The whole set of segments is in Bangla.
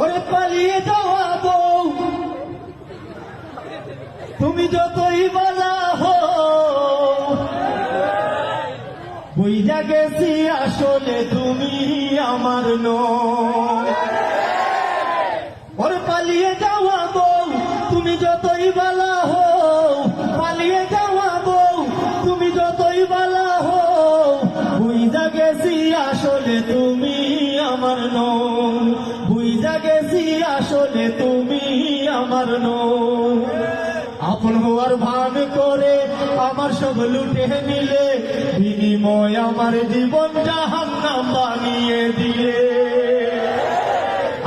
ওরে পালিয়ে যাওয়া বউ। তুমি যতই বলা হো গেছি আসলে তুমি আমার নয়। ওরে পালিয়ে যাওয়া বউ, তুমি যতই বালা হো পালিয়ে যাওয়া বউ, তুমি যতই বালা হো বুঝা গেছি আসলে তুমি আমার বুঝা গেছি আসলে তুমি আমার নও আপন হওয়ার ভান করে আমার সব লুটে নিলে, বিনিময় আমার জীবন জাহান্নাম বানিয়ে দিলে।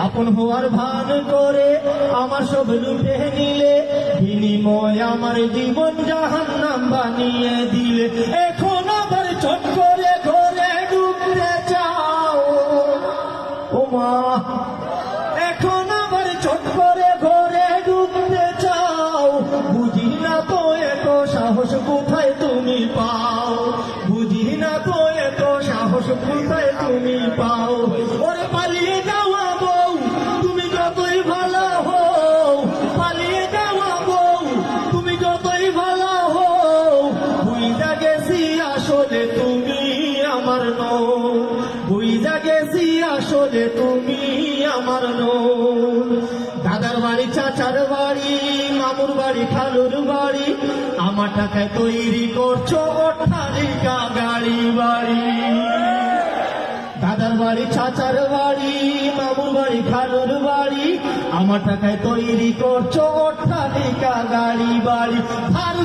আপন হওয়ার ভান করে আমার সব লুটে নিলে, বিনিময় আমার জীবন জাহান্নাম বানিয়ে দিলে। এখন আবার চট করে ঘরে ডুবতে চাও। ও মা পাও, ওরে পালিয়ে যাওয়া বউ, তুমি যতই ভালো হও, পালিয়ে যাওয়া বউ, তুমি যতই ভালো হও বুঝা গেছি আসলে তুমি আমার নও বুঝা গেছি আসলে তুমি আমার নও দাদার বাড়ি, চাচার বাড়ি, মামুর বাড়ি, খালুর বাড়ি, আমার টাকায় তৈরি করছ অট্টালিকা গাড়ি বাড়ি। বাড়ি, চাচার বাড়ি মামুর বাড়ি, খালুর বাড়ি। আমার টাকায় তৈরি করছ অট্টালিকা গাড়ি বাড়ি। ধার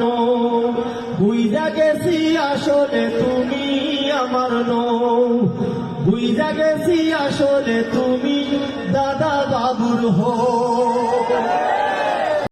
নও বুঝা গেছি আসলে তুমি আমার নো বুঝা গেছি আসলে তুমি দাদা বাবুর হো